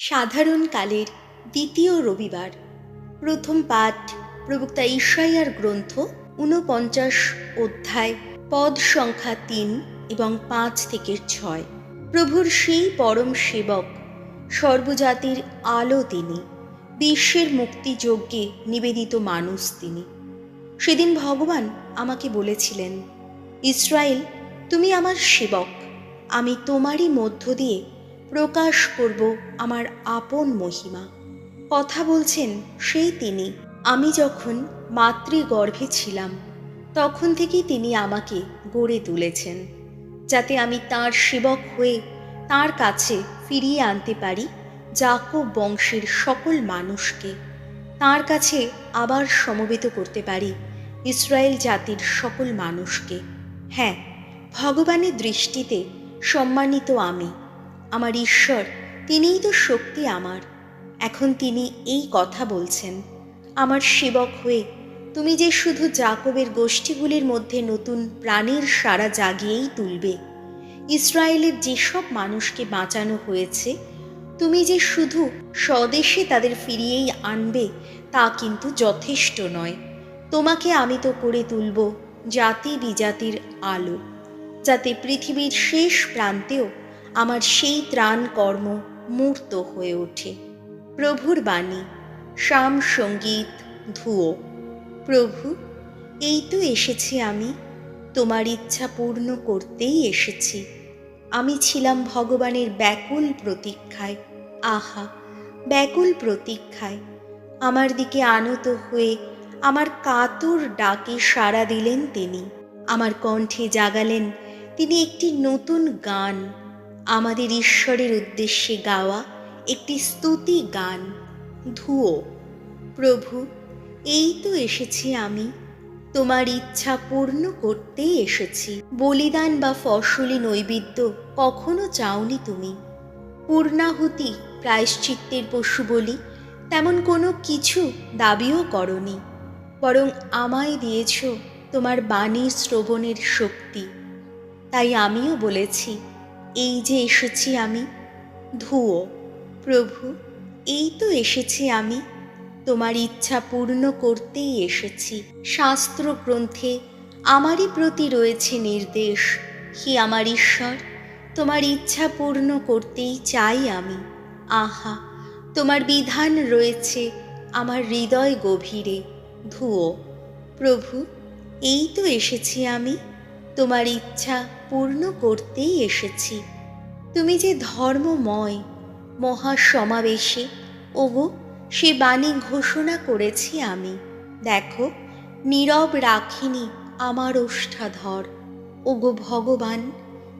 সাধারণ কালের দ্বিতীয় রবিবার। প্রথম পাঠ প্রবক্তা ঈশাইয়ার গ্রন্থ, ঊনপঞ্চাশ অধ্যায়, পদ সংখ্যা তিন এবং পাঁচ থেকে ছয়। প্রভুর সেই পরম সেবক, সর্বজাতির আলো তিনি, বিশ্বের মুক্তিযজ্ঞে নিবেদিত মানুষ তিনি। সেদিন ভগবান আমাকে বলেছিলেন ইসরায়েল তুমি আমার সেবক, আমি তোমারই মধ্য দিয়ে প্রকাশ করব আমার আপন মহিমা। কথা বলছেন সেই তিনি। আমি যখন মাতৃগর্ভে ছিলাম, তখন থেকেই তিনি আমাকে গড়ে তুলেছেন, যাতে আমি তার সেবক হয়ে তার কাছে ফিরিয়ে আনতে পারি জাকব বংশের সকল মানুষকে। তার কাছে আবার সমবেত করতে পারি ইসরায়েল জাতির সকল মানুষকে। হ্যাঁ ভগবানের দৃষ্টিতে সম্মানিত আমি। আমার ঈশ্বর, তিনিই তো শক্তি আমার। এখন তিনি এই কথা বলছেন, আমার সেবক হয়ে, তুমি যে শুধু জাকবের গোষ্ঠীগুলির মধ্যে নতুন প্রাণের সারা জাগিয়েই তুলবে, ইসরায়েলের যেসব মানুষকে বাঁচানো হয়েছে, তুমি যে শুধু স্বদেশে তাদের ফিরিয়েই আনবে, তা কিন্তু যথেষ্ট নয়। তোমাকে আমি তো করে তুলব জাতি বিজাতির আলো, যাতে পৃথিবীর শেষ প্রান্তেও আমার সেই ত্রাণ কর্ম মূর্ত হয়ে ওঠে। প্রভুর বাণী শাম সংগীত ধুয়ো প্রভু, এই তো এসেছি আমি, তোমার ইচ্ছা পূর্ণ করতেই এসেছি। আমি ছিলাম ভগবানের ব্যাকুল প্রতীক্ষায়। আহা, ব্যাকুল প্রতীক্ষায়। আমার দিকে আনত হয়ে আমার কাতর ডাকে সাড়া দিলেন তিনি। আমার কণ্ঠে জাগালেন তিনি একটি নতুন গান। আমাদের ঈশ্বরের উদ্দেশ্যে গাওয়া একটি স্তুতি গান। ধুয়ো প্রভু, এই তো এসেছি আমি। তোমার ইচ্ছা পূর্ণ করতেই এসেছি। বলিদান বা ফসলি নৈবেদ্য কখনো চাওনি তুমি। পূর্ণাহুতি, প্রায়শ্চিত্তের পশু বলি, তেমন কোনো কিছু দাবিও করনি। বরং আমায় দিয়েছ তোমার বাণী শ্রবণের শক্তি। তাই আমিও বলেছি এই যে এসেছি আমি। ধুয়ো প্রভু, এই তো এসেছি আমি। তোমার ইচ্ছা পূর্ণ করতেই এসেছি। শাস্ত্র গ্রন্থে আমারই প্রতি রয়েছে নির্দেশ। হি আমার ঈশ্বর, তোমার ইচ্ছা পূর্ণ করতেই চাই আমি। আহা, তোমার বিধান রয়েছে আমার হৃদয় গভীরে। ধুয়ো প্রভু, এই তো এসেছি আমি। তোমার ইচ্ছা পূর্ণ করতেই এসেছি। তুমি যে ধর্মময় মহাসমাবেশে, ওগো, সে বাণী ঘোষণা করেছি আমি। দেখো, নীরব রাখিনি আমার ওষ্ঠাধর। ওগো ভগবান,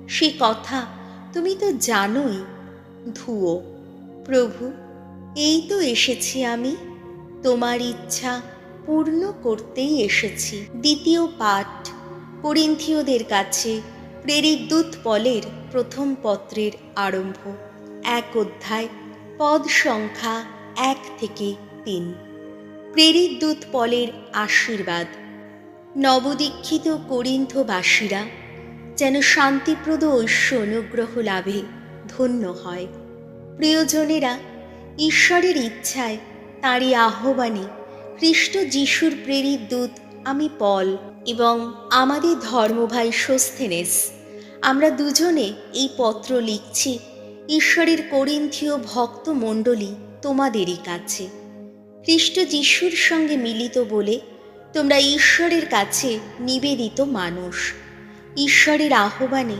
সে কথা তুমি তো জানোই ধুয়ো প্রভু, এই তো এসেছি আমি, তোমার ইচ্ছা পূর্ণ করতেই এসেছি। দ্বিতীয় পাঠ। করিন্থীয়দের কাছে প্রেরিত দূত পলের প্রথম পত্রের আরম্ভ, এক অধ্যায়, পদ সংখ্যা এক থেকে তিন। প্রেরিত দূত পলের আশীর্বাদ। নবদীক্ষিত করিন্থবাসীরা যেন শান্তিপ্রদ ঐশ্য অনুগ্রহ লাভে ধন্য হয়। প্রিয়জনেরা ঈশ্বরের ইচ্ছায় তাঁরই আহ্বানে খ্রিস্ট যিশুর প্রেরিত দূত আমি পল এবং আমাদের ধর্মভাই সোস্থেনেস। আমরা দুজনে এই পত্র লিখছি, ঈশ্বরের করিন্থীয় ভক্ত মণ্ডলী তোমাদেরই কাছে। খ্রিস্ট যিশুর সঙ্গে মিলিত বলে তোমরা ঈশ্বরের কাছে নিবেদিত মানুষ। ঈশ্বরের আহ্বানে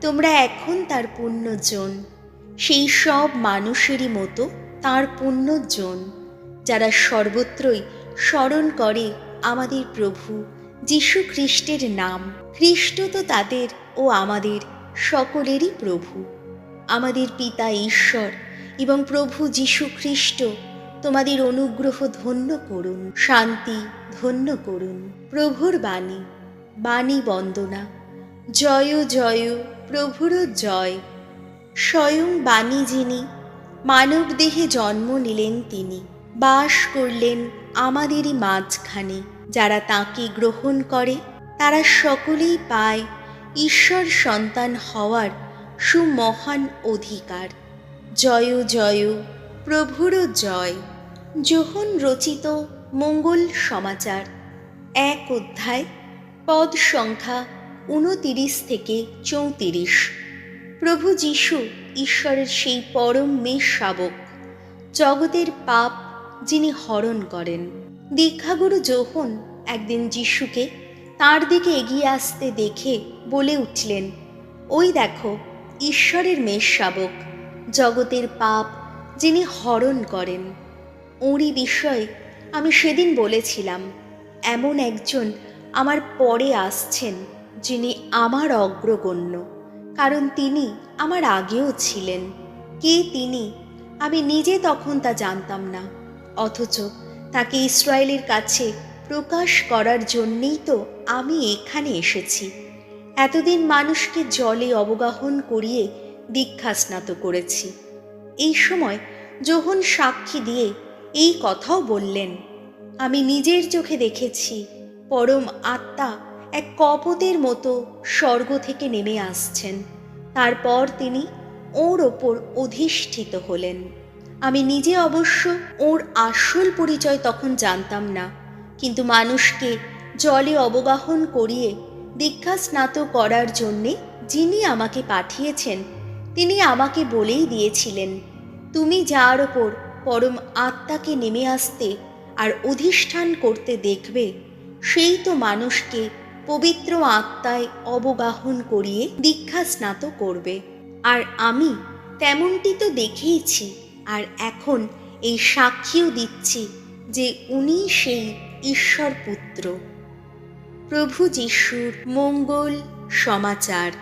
তোমরা এখন তার পুণ্যজন। সেই সব মানুষেরই মতো তার পুণ্যজন, যারা সর্বত্রই স্মরণ করে আমাদের প্রভু যীশু খ্রিস্টের নাম, খ্রিস্ট তো তাদের ও আমাদের সকলেরই প্রভু। আমাদের পিতা ঈশ্বর এবং প্রভু যীশু খ্রিস্ট তোমাদের অনুগ্রহ ধন্য করুন, শান্তি ধন্য করুন। প্রভুর বাণী বাণী বন্দনা জয় জয় প্রভুর জয়। স্বয়ং বাণী যিনি, মানব দেহে জন্ম নিলেন তিনি। বাস করলেন আমাদেরই মাঝখানে। যারা তাকে গ্রহণ করে, তারা সকলেই পায় ঈশ্বর সন্তান হওয়ার সুমহান অধিকার। জয় জয় প্রভুর জয়। যোহন রচিত মঙ্গল সমাচার। এক অধ্যায়, পদ সংখ্যা উনতিরিশ থেকে চৌত্রিশ। প্রভু যিশু ঈশ্বরের সেই পরম মেষ শাবক, জগতের পাপ যিনি হরণ করেন। দীক্ষাগুরু যোহন একদিন যিশুকে তার দিকে এগিয়ে আসতে দেখে বলে উঠলেন, ওই দেখো, ঈশ্বরের মেষ শাবক, জগতের পাপ যিনি হরণ করেন। ওঁরই বিষয়ে আমি সেদিন বলেছিলাম, এমন একজন আমার পরে আসছেন যিনি আমার অগ্রগণ্য, কারণ তিনি আমার আগেও ছিলেন। কে তিনি, আমি নিজে তখন তা জানতাম না। অথচ তাকে ইসরায়েলের কাছে প্রকাশ করার জন্যেই তো আমি এখানে এসেছি। এতদিন মানুষকে জলে অবগাহন করিয়ে দীক্ষা স্নাত করেছি। এই সময় যোহন সাক্ষী দিয়ে এই কথাও বললেন, আমি নিজের চোখে দেখেছি পরম আত্মা এক কপতের মতো স্বর্গ থেকে নেমে আসছেন। তারপর তিনি ওর ওপর অধিষ্ঠিত হলেন। আমি নিজে অবশ্য ওর আসল পরিচয় তখন জানতাম না। কিন্তু মানুষকে জলে অবগাহন করিয়ে দীক্ষা স্নাত করার জন্যে যিনি আমাকে পাঠিয়েছেন, তিনি আমাকে বলেই দিয়েছিলেন, তুমি যার ওপর পরম আত্মাকে নেমে আসতে আর অধিষ্ঠান করতে দেখবে, সেই তো মানুষকে পবিত্র আত্মায় অবগাহন করিয়ে দীক্ষা স্নাত করবে। আর আমি তেমনটি তো দেখেইছি। আর এখন এই সাক্ষীও দিচ্ছি যে উনি সেই ঈশ্বর পুত্র প্রভু যিশুর মঙ্গল সমাচার।